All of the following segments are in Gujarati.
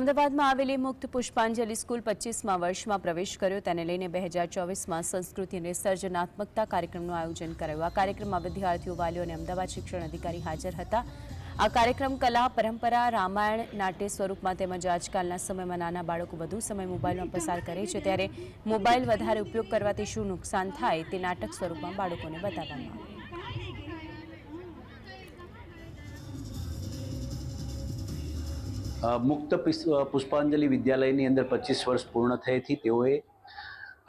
અમદાવાદમાં આવેલી મુક્ત પુષ્પાંજલિ સ્કૂલ પચીસમાં વર્ષમાં પ્રવેશ કર્યો. તેને લઈને બે હજાર ચોવીસમાં સંસ્કૃતિ અને સર્જનાત્મકતા કાર્યક્રમનું આયોજન કરાયું. આ કાર્યક્રમમાં વિદ્યાર્થીઓ, વાલીઓ અને અમદાવાદ શિક્ષણ અધિકારી હાજર હતા. આ કાર્યક્રમ કલા, પરંપરા, રામાયણ, નાટ્ય સ્વરૂપમાં તેમજ આજકાલના સમયમાં નાના બાળકો વધુ સમય મોબાઈલમાં પસાર કરે છે. ત્યારે મોબાઈલ વધારે ઉપયોગ કરવાથી શું નુકસાન થાય તે નાટક સ્વરૂપમાં બાળકોને બતાવવામાં આવ્યું. મુક્ત પુષ્પાંજલિ વિદ્યાલયની અંદર પચીસ વર્ષ પૂર્ણ થયેથી તેઓએ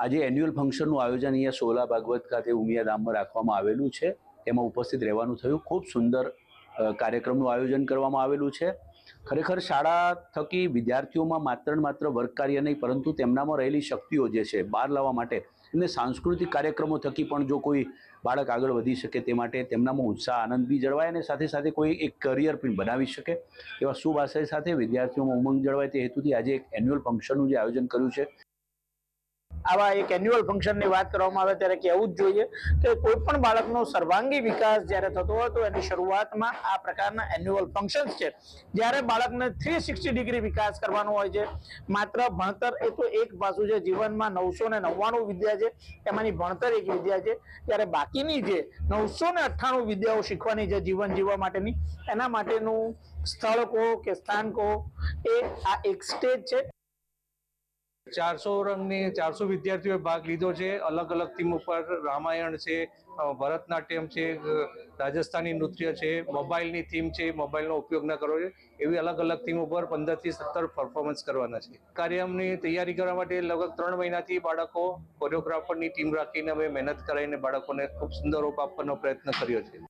આજે એન્યુઅલ ફંક્શનનું આયોજન અહીંયા સોલા ભાગવત ખાતે ઉમિયા ધામમાં રાખવામાં આવેલું છે. તેમાં ઉપસ્થિત રહેવાનું થયું. ખૂબ સુંદર કાર્યક્રમનું આયોજન કરવામાં આવેલું છે. ખરેખર શાળા થકી વિદ્યાર્થીઓમાં માત્ર ને માત્ર વર્ગ કાર્ય નહીં, પરંતુ તેમનામાં રહેલી શક્તિઓ જે છે, બહાર લાવવા માટે એમને સાંસ્કૃતિક કાર્યક્રમો થકી પણ જો કોઈ બાળક આગળ વધી શકે તે માટે તેમનામાં ઉત્સાહ, આનંદ બી જળવાય અને સાથે સાથે કોઈ એક કરિયર પણ બનાવી શકે. એવા શુભ આશય સાથે વિદ્યાર્થીઓમાં ઉમંગ જળવાય તે હેતુથી આજે એક એન્યુઅલ ફંક્શનનું જે આયોજન કર્યું છે. આવા એક એન્યુઅલ ફંક્શનની વાત કરવામાં આવે ત્યારે કહેવું જ જોઈએ કે કોઈ પણ બાળકનો સર્વાંગી વિકાસ જ્યારે થતો હોય તો એની શરૂઆતમાં આ પ્રકારના એન્યુઅલ ફંક્શન્સ છે. જ્યારે બાળકને થ્રી સિક્સટી ડિગ્રી વિકાસ કરવાનો હોય છે, માત્ર ભણતર એ તો એક પાસું છે, જીવનમાં નવસો ને નવ્વાણું વિદ્યા છે, એમાંની ભણતર એક વિદ્યા છે, ત્યારે બાકીની જે નવસો ને અઠ્ઠાણું વિદ્યાઓ શીખવાની છે જીવન જીવવા માટેની, એના માટેનું સ્થળ કહો કે સ્થાન કહો એ આ એક સ્ટેજ છે. ચારસો રંગની ચારસો વિદ્યાર્થીઓએ ભાગ લીધો છે. અલગ અલગ થીમ ઉપર રામાયણ છે ભરતનાટ્યમ છે રાજસ્થાની નૃત્ય છે, મોબાઈલની થીમ છે, મોબાઈલનો ઉપયોગ ન કરવો છે એવી અલગ અલગ થીમ ઉપર પંદરથી સત્તર પરફોર્મન્સ કરવાના છે. કાર્યક્રમની તૈયારી કરવા માટે લગભગ ત્રણ મહિનાથી બાળકો કોરિયોગ્રાફરની ટીમ રાખીને અમે મહેનત કરાવીને બાળકોને ખૂબ સુંદર રૂપ આપવાનો પ્રયત્ન કર્યો છે.